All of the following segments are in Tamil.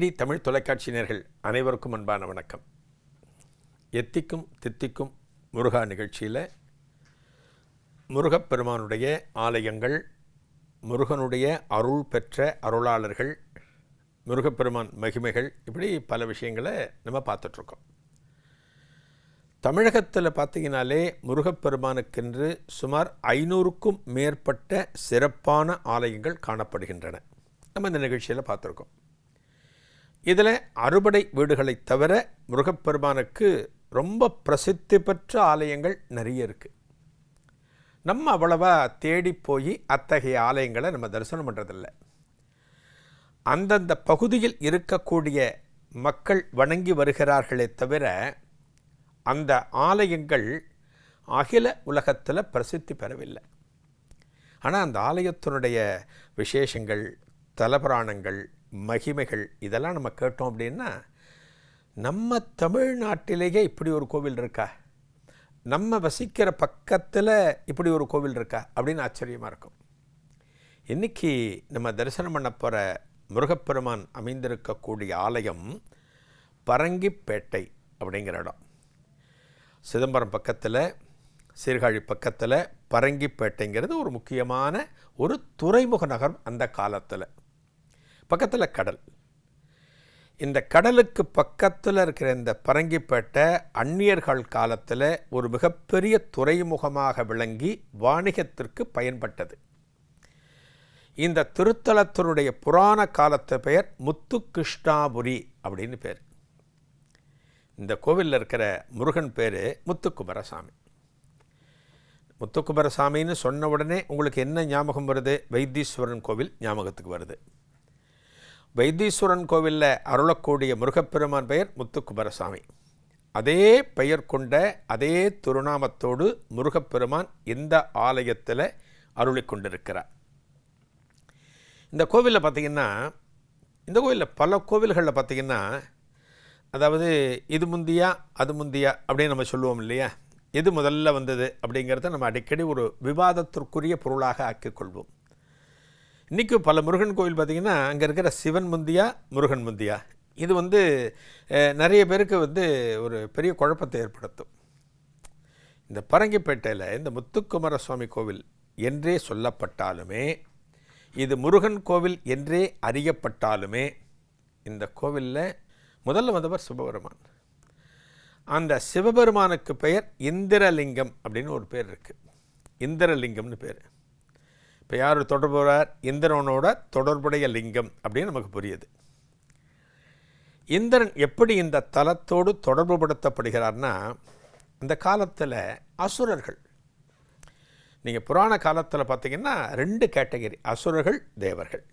டிடி தமிழ் தொலைக்காட்சியினர்கள் அனைவருக்கும் அன்பான வணக்கம். எத்திக்கும் தித்திக்கும் முருகா நிகழ்ச்சியில் முருகப்பெருமானுடைய ஆலயங்கள் முருகனுடைய அருள் பெற்ற அருளாளர்கள் முருகப்பெருமான் மகிமைகள் இப்படி பல விஷயங்களை நம்ம பார்த்துட்ருக்கோம். தமிழகத்தில் பார்த்தீங்கனாலே முருகப்பெருமானுக்கென்று சுமார் ஐநூறுக்கும் மேற்பட்ட சிறப்பான ஆலயங்கள் காணப்படுகின்றன. நம்ம இந்த நிகழ்ச்சியில் பார்த்துருக்கோம். இதில் அறுபடை வீடுகளை தவிர முருகப்பெருமானுக்கு ரொம்ப பிரசித்தி பெற்ற ஆலயங்கள் நிறைய இருக்குது நம்ம அவ்வளவா தேடி போய் அத்தகைய ஆலயங்களை நம்ம தரிசனம் பண்ணுறதில்ல அந்தந்த பகுதியில் இருக்கக்கூடிய மக்கள் வணங்கி வருகிறார்களே தவிர அந்த ஆலயங்கள் அகில உலகத்தில் பிரசித்தி பெறவில்லை. ஆனால் அந்த ஆலயத்தினுடைய விசேஷங்கள் தலபுராணங்கள் மகிமைகள் இதெல்லாம் நம்ம கேட்டோம் அப்படின்னா நம்ம தமிழ்நாட்டிலேயே இப்படி ஒரு கோவில் இருக்கா? நம்ம வசிக்கிற பக்கத்தில் இப்படி ஒரு கோவில் இருக்கா? அப்படின்னு ஆச்சரியமாக இருக்கும். இன்றைக்கி நம்ம தரிசனம் பண்ண போகிற முருகப்பெருமான் அமைந்திருக்கக்கூடிய ஆலயம் பரங்கிப்பேட்டை அப்படிங்கிற இடம். சிதம்பரம் பக்கத்தில் சீர்காழி பக்கத்தில் பரங்கிப்பேட்டைங்கிறது ஒரு முக்கியமான ஒரு துறைமுக நகரம் அந்த காலத்தில். பக்கத்தில் கடல். இந்த கடலுக்கு பக்கத்தில் இருக்கிற இந்த பரங்கிப்பேட்டை அந்நியர்கள் காலத்தில் ஒரு மிகப்பெரிய துறைமுகமாக விளங்கி வாணிகத்திற்கு பயன்பட்டது. இந்த திருத்தலத்தினுடைய புராண காலத்து பெயர் முத்துகிருஷ்ணாபுரி அப்படின்னு பேர். இந்த கோவிலில் இருக்கிற முருகன் பேர் முத்துக்குமரசாமி. முத்துக்குமரசாமின்னு சொன்ன உடனே உங்களுக்கு என்ன ஞாபகம் வருது? வைத்தீஸ்வரன் கோவில் ஞாபகத்துக்கு வருது. வைத்தீஸ்வரன் கோவிலில் அருளக்கூடிய முருகப்பெருமான் பெயர் முத்துக்குமரசாமி. அதே பெயர் கொண்ட அதே திருநாமத்தோடு முருகப்பெருமான் இந்த ஆலயத்தில் அருளி கொண்டிருக்கிறார். இந்த கோவிலில் பார்த்திங்கன்னா இந்த கோவிலில் பல கோவில்களில் பார்த்திங்கன்னா அதாவது இது முந்தியா அது முந்தியா அப்படின்னு நம்ம சொல்லுவோம் இல்லையா? எது முதல்ல வந்தது அப்படிங்கிறத நம்ம அடிக்கடி ஒரு விவாதத்திற்குரிய பொருளாக ஆக்கிக்கொள்வோம் இன்றைக்கி பல முருகன் கோவில் பார்த்திங்கன்னா அங்கே இருக்கிற சிவன் முந்தியா முருகன் முந்தியா? இது வந்து நிறைய பேருக்கு வந்து ஒரு பெரிய குழப்பத்தை ஏற்படுத்தும். இந்த பரங்கிப்பேட்டையில் இந்த முத்துக்குமார சுவாமி கோவில் என்றே சொல்லப்பட்டாலுமே இது முருகன் கோவில் என்றே அறியப்பட்டாலுமே இந்த கோவிலில் முதல்ல வந்தவர் சிவபெருமான். அந்த சிவபெருமானுக்கு பெயர் இந்திரலிங்கம் அப்படின்னு ஒரு பேர் இருக்குது இந்திரலிங்கம்னு பேர். இப்போ யார் தொடர்புறார் இந்திரனோட தொடர்புடைய லிங்கம் அப்படின்னு நமக்கு புரியுது. இந்திரன் எப்படி இந்த தலத்தோடு தொடர்புபடுத்தப்படுகிறார்னா இந்த காலத்தில் அசுரர்கள். நீங்கள் புராண காலத்தில் பார்த்தீங்கன்னா ரெண்டு கேட்டகரி அசுரர்கள் தேவர்கள்.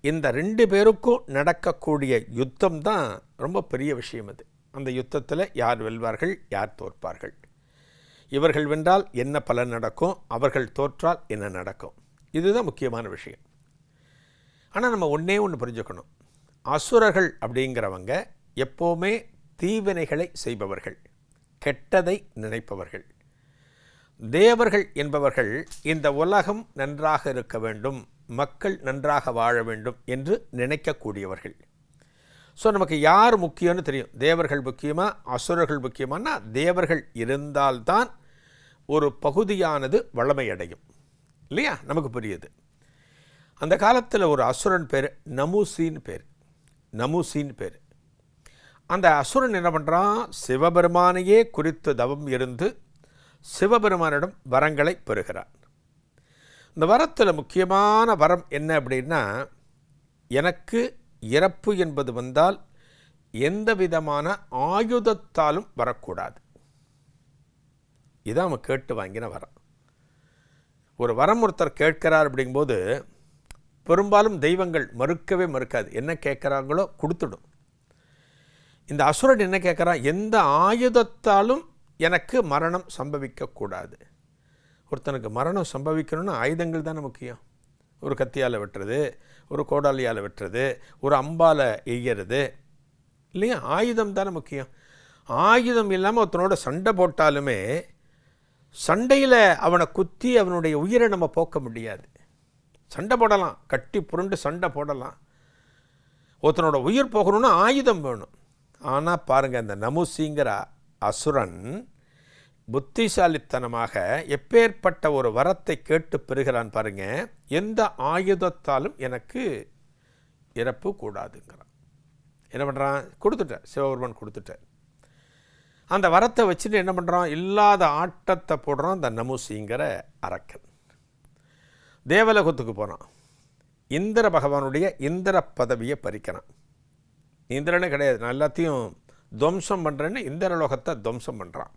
இந்த ரெண்டு பேருக்கும் நடக்கக்கூடிய யுத்தம் தான் ரொம்ப பெரிய விஷயம் அது. அந்த யுத்தத்தில் யார் வெல்வார்கள் யார் தோற்பார்கள். இவர்கள் வென்றால் என்ன பலன் நடக்கும்? அவர்கள் தோற்றால் என்ன நடக்கும்? இதுதான் முக்கியமான விஷயம். ஆனால் நம்ம ஒன்றே ஒன்று புரிஞ்சுக்கணும். அசுரர்கள் அப்படிங்கிறவங்க எப்போவுமே தீவினைகளை செய்பவர்கள் கெட்டதை நினைப்பவர்கள். தேவர்கள் என்பவர்கள் இந்த உலகம் நன்றாக இருக்க வேண்டும் மக்கள் நன்றாக வாழ வேண்டும் என்று நினைக்கக்கூடியவர்கள். ஸோ நமக்கு யார் முக்கியம்னு தெரியும். தேவர்கள் முக்கியமாக அசுரர்கள் முக்கியமானா தேவர்கள் இருந்தால்தான் ஒரு பகுதியானது வளமையடையும் இல்லையா? நமக்கு புரியுது. அந்த காலத்தில் ஒரு அசுரன் பேர் நமூசின்னு பேர். நமூசின்னு பேர். அந்த அசுரன் என்ன பண்ணுறான் சிவபெருமானையே குறித்து தவம் இருந்து சிவபெருமானிடம் வரங்களை பெறுகிறான் இந்த வரத்தில் முக்கியமான வரம் என்ன அப்படின்னா எனக்கு இறப்பு என்பது வந்தால் எந்த விதமான ஆயுதத்தாலும் வரக்கூடாது. இதான் அவன் கேட்டு வாங்கின வரம். ஒரு வரம் ஒருத்தர் கேட்கிறார் அப்படிங்கும்போது பெரும்பாலும் தெய்வங்கள் மறுக்கவே மறுக்காது. என்ன கேட்குறாங்களோ கொடுத்துடும். இந்த அசுரன் என்ன கேட்குறான்? எந்த ஆயுதத்தாலும் எனக்கு மரணம் சம்பவிக்கக்கூடாது. ஒருத்தனுக்கு மரணம் சம்பவிக்கணும்னா ஆயுதங்கள் தானே முக்கியம். ஒரு கத்தியால் வெட்டுறது ஒரு கோடாலியால் வெட்டுறது ஒரு அம்பால் எய்யறது. இல்லையா? ஆயுதம் தானே முக்கியம். ஆயுதம் இல்லாமல் ஒருத்தனோட சண்டை போட்டாலுமே சண்டையில் அவனை குத்தி அவனுடைய உயிரை நம்ம போக்க முடியாது. சண்டை போடலாம். கட்டி புரண்டு சண்டை போடலாம். ஒருத்தனோட உயிர் போகணும்னா ஆயுதம் வேணும். ஆனால் பாருங்கள் இந்த நமுசிங்கிற அசுரன் புத்திசாலித்தனமாக எப்பேற்பட்ட ஒரு வரத்தை கேட்டு பெறுகிறான் பாருங்க. எந்த ஆயுதத்தாலும் எனக்கு இறப்பு கூடாதுங்கிறான். என்ன பண்ணுறான் கொடுத்துட்டேன் சிவபெருமான் கொடுத்துட்டேன் அந்த வரத்தை வச்சுட்டு என்ன பண்ணுறான் இல்லாத ஆட்டத்தை போடுறான் அந்த நமுசிங்கிற அரக்கன். தேவலோகத்துக்கு போகிறான் இந்திர பகவானுடைய இந்திர பதவியை பறிக்கிறான். இந்திரனே கிடையாது. நான் எல்லாத்தையும் துவம்சம் பண்ணுறேன்னு இந்திரலோகத்தை துவம்சம் பண்ணுறான்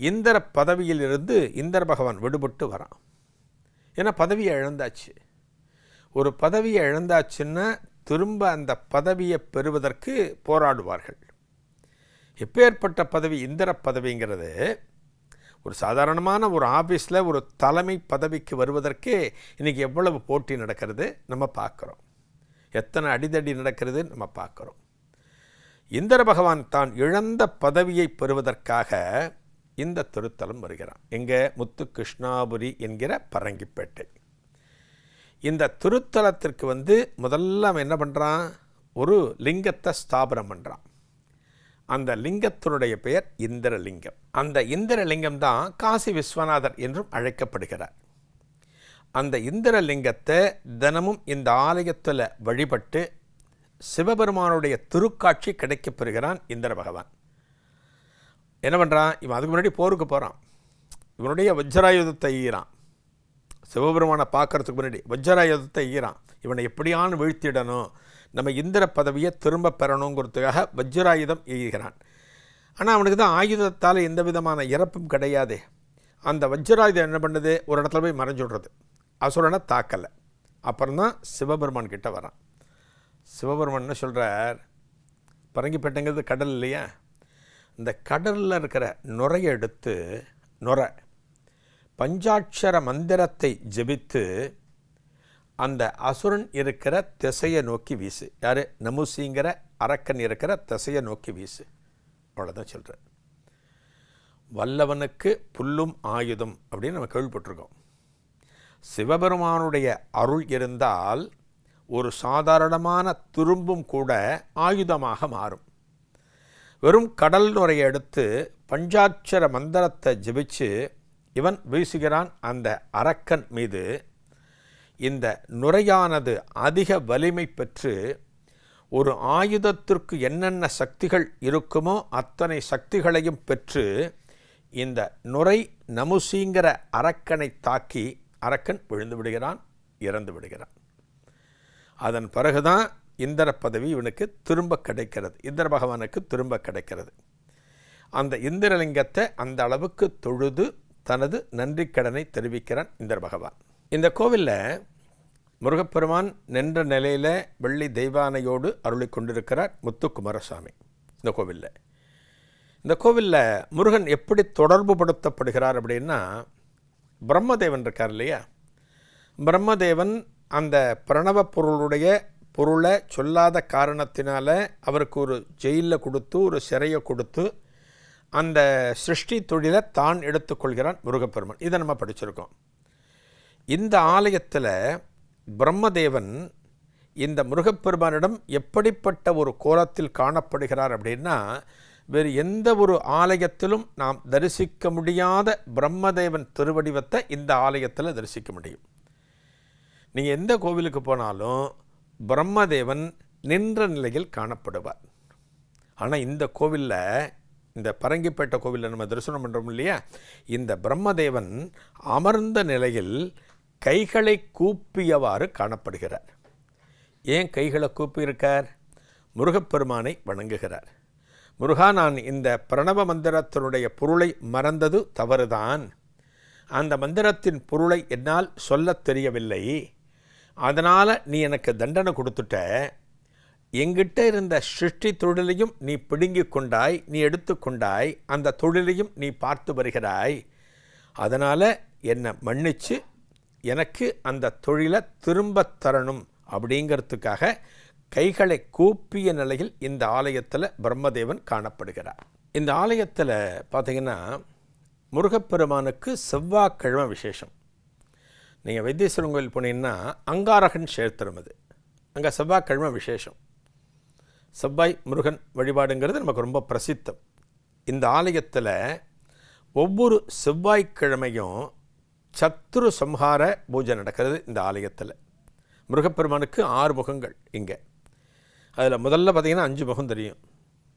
இந்திர பதவியிலிருந்து இந்திர பகவான் விடுபட்டு வரான். ஏன்னா பதவியை இழந்தாச்சு. ஒரு பதவியை இழந்தாச்சுன்னா திரும்ப அந்த பதவியை பெறுவதற்கு போராடுவார்கள். எப்பேற்பட்ட பதவி? இந்திர பதவிங்கிறது ஒரு சாதாரணமான ஒரு ஆஃபீஸில் ஒரு தலைமை பதவிக்கு வருவதற்கே இன்றைக்கி எவ்வளவு போட்டி நடக்கிறது நம்ம பார்க்குறோம். எத்தனை அடிதடி நடக்கிறது நம்ம பார்க்குறோம். இந்திர பகவான் தான் இழந்த பதவியை பெறுவதற்காக இந்த திருத்தலம் வருகிறான். இங்கே முத்து கிருஷ்ணாபுரி என்கிற பரங்கிப்பேட்டை. இந்த திருத்தலத்திற்கு வந்து முதல்ல அவன் என்ன பண்ணுறான் ஒரு லிங்கத்தை ஸ்தாபனம் பண்ணுறான் அந்த லிங்கத்தினுடைய பெயர் இந்திரலிங்கம். அந்த இந்திரலிங்கம் தான் காசி விஸ்வநாதர் என்றும் அழைக்கப்படுகிறார். அந்த இந்திரலிங்கத்தை தினமும் இந்த ஆலயத்தில் வழிபட்டு சிவபெருமானுடைய திருக்காட்சி கிடைக்கப் பெறுகிறான் இந்திர பகவான். என்ன பண்ணுறான் இவன் அதுக்கு முன்னாடி போருக்கு போகிறான் இவனுடைய வஜ்ராயுதத்தை ஈரான் சிவபெருமானை பார்க்கறதுக்கு முன்னாடி வஜ்ராயுதத்தை ஈரான் இவனை எப்படியான வீழ்த்திடணும். நம்ம இந்திர பதவியை திரும்ப பெறணுங்கிறதுக்காக வஜ்ராயுதம் எய்கிறான் ஆனால் அவனுக்கு தான் ஆயுதத்தால் எந்த விதமான இறப்பும் கிடையாது. அந்த வஜ்ராயுதம் என்ன பண்ணுது? ஒரு இடத்துல போய் மறைஞ்சு விடுறது. அசுரனை தாக்கலை. அப்புறம் தான் சிவபெருமான் கிட்டே வரான். சிவபெருமான் என்ன சொல்கிறார் பரங்கிப்பேட்டைங்கிறது கடல் இல்லையா? இந்த கடலில் இருக்கிற நுரையை எடுத்து நுரை பஞ்சாட்சர மந்திரத்தை ஜெபித்து அந்த அசுரன் இருக்கிற திசையை நோக்கி வீசு. யார்? நமுசிங்கிற அரக்கன் இருக்கிற திசையை நோக்கி வீசு. அவ்வளோதான் சொல்கிறேன் வல்லவனுக்கு புல்லும் ஆயுதம் அப்படின்னு நம்ம கேள்விப்பட்டிருக்கோம். சிவபெருமானுடைய அருள் இருந்தால் ஒரு சாதாரணமான துரும்பும் கூட ஆயுதமாக மாறும். வெறும் கடல் நுரையை எடுத்து பஞ்சாட்சர மந்திரத்தை ஜெபிச்சு இவன் வீசுகிறான். அந்த அரக்கன் மீது இந்த நுரையானது அதிக வலிமை பெற்று ஒரு ஆயுதத்திற்கு என்னென்ன சக்திகள் இருக்குமோ அத்தனை சக்திகளையும் பெற்று இந்த நுரை நமுசிங்கிற அரக்கனை தாக்கி அரக்கன் விழுந்து விடுகிறான் இறந்து விடுகிறான். அதன் பிறகுதான் இந்திர பதவி இவனுக்கு திரும்ப கிடைக்கிறது. இந்திர பகவானுக்கு திரும்ப கிடைக்கிறது. அந்த இந்திரலிங்கத்தை அந்த அளவுக்கு தொழுது தனது நன்றிக்கடனை தெரிவிக்கிறான் இந்திர பகவான். இந்த கோவிலில் முருகப்பெருமான் நின்ற நிலையில் வெள்ளி தெய்வானையோடு அருளி கொண்டிருக்கிறார் முத்துக்குமாரசாமி இந்த கோவிலில். இந்த கோவிலில் முருகன் எப்படி தொடர்பு படுத்தப்படுகிறார் அப்படின்னா பிரம்மதேவன் இருக்கார் இல்லையா? பிரம்மதேவன் அந்த பிரணவ பொருளுடைய பொருளை சொல்லாத காரணத்தினால அவருக்கு ஒரு ஜெயிலில் கொடுத்து ஒரு சிறையை கொடுத்து அந்த சிருஷ்டி தொழிலை தான் எடுத்துக்கொள்கிறான் முருகப்பெருமன். இதை நம்ம படிச்சிருக்கோம். இந்த ஆலயத்தில் பிரம்மதேவன் இந்த முருகப்பெருமானிடம் எப்படிப்பட்ட ஒரு கோலத்தில் காணப்படுகிறார் அப்படின்னா வேறு எந்த ஒரு ஆலயத்திலும் நாம் தரிசிக்க முடியாத பிரம்மதேவன் திருவடிவத்தை இந்த ஆலயத்தில் தரிசிக்க முடியும். நீங்கள் எந்த கோவிலுக்கு போனாலும் பிரம்மதேவன் நின்ற நிலையில் காணப்படுவார். ஆனால் இந்த கோவிலில் இந்த பரங்கிப்பேட்டை கோவிலில் நம்ம தரிசனம் பண்ணுறோம் இல்லையா? இந்த பிரம்மதேவன் அமர்ந்த நிலையில் கைகளை கூப்பியவாறு காணப்படுகிறார். ஏன் கைகளை கூப்பியிருக்கார்? முருகப்பெருமானை வணங்குகிறார். முருகா நான் இந்த பிரணவ மந்திரத்தினுடைய பொருளை மறந்தது தவறுதான். அந்த மந்திரத்தின் பொருளை என்னால் சொல்லத் தெரியவில்லை. அதனால் நீ எனக்கு தண்டனை கொடுத்துட்ட. எங்கிட்ட இருந்த சிருஷ்டி தொழிலையும் நீ பிடுங்கி கொண்டாய் நீ எடுத்துக்கொண்டாய் அந்த தொழிலையும் நீ பார்த்து வருகிறாய். அதனால் என்னை மன்னிச்சு எனக்கு அந்த தொழிலை திரும்பத் தரணும் அப்படிங்கிறதுக்காக கைகளை கூப்பிய நிலையில் இந்த ஆலயத்தில் பிரம்மதேவன் காணப்படுகிறார். இந்த ஆலயத்தில் பார்த்தீங்கன்னா முருகப்பெருமானுக்கு செவ்வாய்க்கிழமை விசேஷம். நீங்கள் வைத்தீஸ்வரன் கோயில் போனீங்கன்னா அங்காரகன் சேர்த்திரம் அது. அங்கே செவ்வாய்க்கிழமை விசேஷம். செவ்வாய் முருகன் வழிபாடுங்கிறது நமக்கு ரொம்ப பிரசித்தம். இந்த ஆலயத்தில் ஒவ்வொரு செவ்வாய்க்கிழமையும் சத்ரு சம்ஹார பூஜை நடக்கிறது இந்த ஆலயத்தில். முருகப்பெருமானுக்கு ஆறு முகங்கள் இங்கே. அதில் முதல்ல பார்த்திங்கன்னா அஞ்சு முகம் தெரியும்.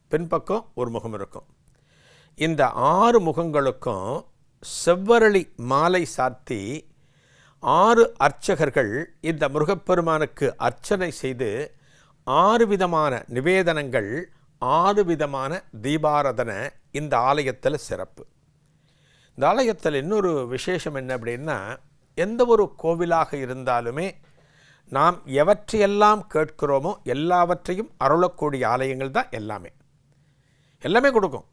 பின்பக்கம் ஒரு முகம் இருக்கும். இந்த ஆறு முகங்களுக்கும் செவ்வரளி மாலை சாத்தி ஆறு அர்ச்சகர்கள் இந்த முருகப்பெருமானுக்கு அர்ச்சனை செய்து ஆறு விதமான நிவேதனங்கள் ஆறு விதமான தீபாராதன இந்த ஆலயத்தில் சிறப்பு. இந்த ஆலயத்தில் இன்னொரு விசேஷம் என்ன அப்படின்னா எந்த ஒரு கோவிலாக இருந்தாலுமே நாம் எவற்றையெல்லாம் கேட்கிறோமோ எல்லாவற்றையும் அருளக்கூடிய ஆலயங்கள் தான் எல்லாமே. எல்லாமே கொடுக்கும்.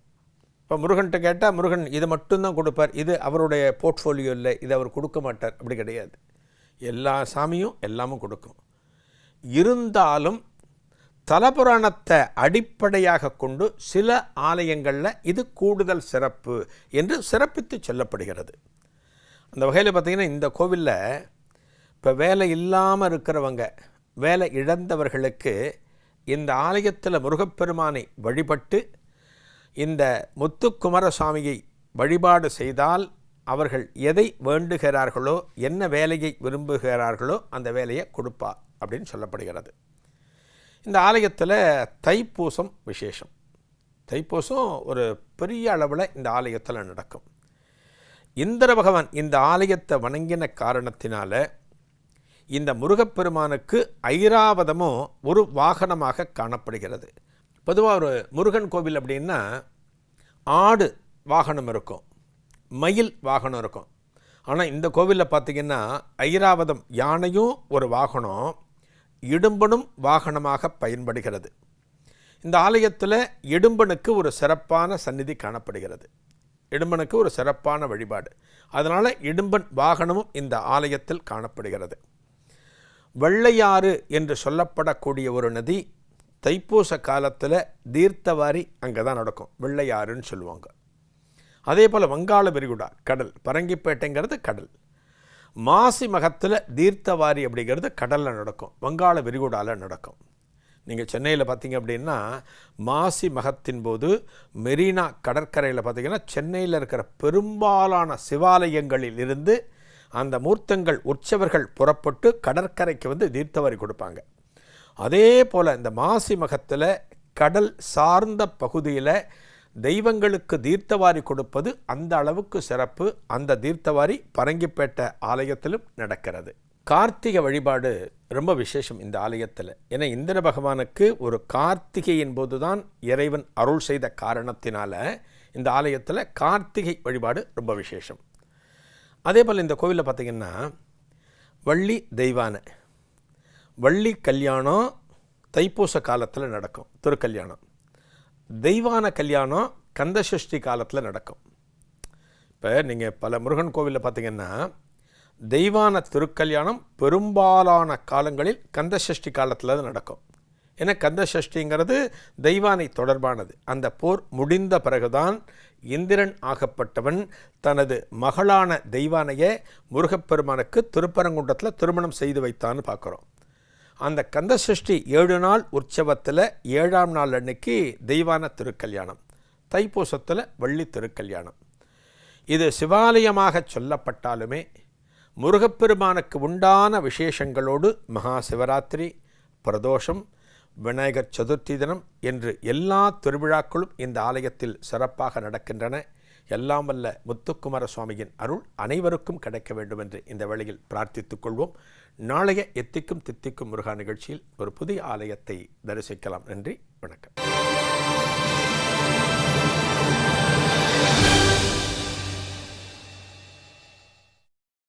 இப்போ முருகன்கிட்ட கேட்டால் முருகன் இது மட்டும்தான் கொடுப்பார். இது அவருடைய போர்ட்ஃபோலியோ இல்லை. இது அவர் கொடுக்க மாட்டார். அப்படி கிடையாது. எல்லா சாமியும் எல்லாமும் கொடுக்கும். இருந்தாலும் தலபுராணத்தை அடிப்படையாக கொண்டு சில ஆலயங்களில் இது கூடுதல் சிறப்பு என்று சிறப்பித்து சொல்லப்படுகிறது. அந்த வகையில் பார்த்திங்கன்னா இந்த கோவிலில் இப்போ வேலை இல்லாமல் இருக்கிறவங்க வேலை இழந்தவர்களுக்கு இந்த ஆலயத்தில் முருகப்பெருமானை வழிபட்டு இந்த முத்துக்குமரசுவாமியை வழிபாடு செய்தால் அவர்கள் எதை வேண்டுகிறார்களோ என்ன வேலையை விரும்புகிறார்களோ அந்த வேலையை கொடுப்பார் அப்படின்னு சொல்லப்படுகிறது. இந்த ஆலயத்தில் தைப்பூசம் விசேஷம். தைப்பூசம் ஒரு பெரிய அளவில் இந்த ஆலயத்தில் நடக்கும். இந்திர பகவான் இந்த ஆலயத்தை வணங்கின காரணத்தினால இந்த முருகப்பெருமானுக்கு ஐராவதமும் ஒரு வாகனமாக காணப்படுகிறது. பொதுவாக ஒரு முருகன் கோவில் அப்படின்னா ஆடு வாகனம் இருக்கும் மயில் வாகனம் இருக்கும். ஆனால் இந்த கோவிலில் பார்த்திங்கன்னா ஐராவதம் யானையும் ஒரு வாகனம் இடும்பனும் வாகனமாக பயன்படுகிறது. இந்த ஆலயத்தில் இடும்பனுக்கு ஒரு சிறப்பான சந்நிதி காணப்படுகிறது. இடும்பனுக்கு ஒரு சிறப்பான வழிபாடு. அதனால் இடும்பன் வாகனமும் இந்த ஆலயத்தில் காணப்படுகிறது. வெள்ளையாறு என்று சொல்லப்படக்கூடிய ஒரு நதி தைப்பூச காலத்தில் தீர்த்தவாரி அங்கே தான் நடக்கும். வெள்ளையாறுன்னு சொல்லுவாங்க. அதே போல் வங்காள விரிகுடா கடல். பரங்கிப்பேட்டைங்கிறது கடல். மாசி மகத்தில் தீர்த்தவாரி அப்படிங்கிறது கடலில் நடக்கும். வங்காள விரிகுடாவில் நடக்கும். நீங்கள் சென்னையில் பார்த்தீங்க அப்படின்னா மாசி மகத்தின் போது மெரினா கடற்கரையில் பார்த்தீங்கன்னா சென்னையில் இருக்கிற பெரும்பாலான சிவாலயங்களில் இருந்து அந்த மூர்த்தங்கள் உற்சவர்கள் புறப்பட்டு கடற்கரைக்கு வந்து தீர்த்தவாரி கொடுப்பாங்க. அதே போல் இந்த மாசி மகத்தில் கடல் சார்ந்த பகுதியில் தெய்வங்களுக்கு தீர்த்தவாரி கொடுப்பது அந்த அளவுக்கு சிறப்பு. அந்த தீர்த்தவாரி பரங்கிப்பேட்டை ஆலயத்திலும் நடக்கிறது. கார்த்திகை வழிபாடு ரொம்ப விசேஷம் இந்த ஆலயத்தில். ஏன்னா இந்திர பகவானுக்கு ஒரு கார்த்திகையின் போது தான் இறைவன் அருள் செய்த காரணத்தினால இந்த ஆலயத்தில் கார்த்திகை வழிபாடு ரொம்ப விசேஷம். அதே போல் இந்த கோவிலில் பார்த்திங்கன்னா வள்ளி தெய்வானை வள்ளி கல்யாணம் தைப்பூச காலத்தில் நடக்கும் திருக்கல்யாணம் தெய்வான கல்யாணம் கந்தசஷ்டி காலத்தில் நடக்கும். இப்போ நீங்கள் பல முருகன் கோவிலில் பார்த்தீங்கன்னா தெய்வான திருக்கல்யாணம் பெரும்பாலான காலங்களில் கந்தசஷ்டி காலத்தில் தான் நடக்கும். ஏன்னா கந்தசஷ்டிங்கிறது தெய்வானை தொடர்பானது. அந்த போர் முடிந்த பிறகுதான் இந்திரன் ஆகப்பட்டவன் தனது மகளான தெய்வானையை முருகப்பெருமானுக்கு திருப்பரங்குன்றத்தில் திருமணம் செய்து வைத்தான்னு பார்க்குறோம் அந்த கந்தசஷ்டி ஏழு நாள் உற்சவத்தில் ஏழாம் நாள் அன்னைக்கு தெய்வான திருக்கல்யாணம் தைப்பூசத்தில் வள்ளி திருக்கல்யாணம். இது சிவாலயமாக சொல்லப்பட்டாலுமே முருகப்பெருமானுக்கு உண்டான விசேஷங்களோடு மகா சிவராத்திரி பிரதோஷம் விநாயகர் சதுர்த்தி தினம் என்று எல்லா திருவிழாக்களும் இந்த ஆலயத்தில் சிறப்பாக நடக்கின்றன. எல்லாம் வல்ல முத்துக்குமார சுவாமியின் அருள் அனைவருக்கும் கிடைக்க வேண்டும் என்று இந்த வேளையில் பிரார்த்தித்துக் கொள்வோம். நாளைய எத்திக்கும் தித்திக்கும் முருகா நிகழ்ச்சியில் ஒரு புதிய ஆலயத்தை தரிசிக்கலாம். நன்றி வணக்கம்.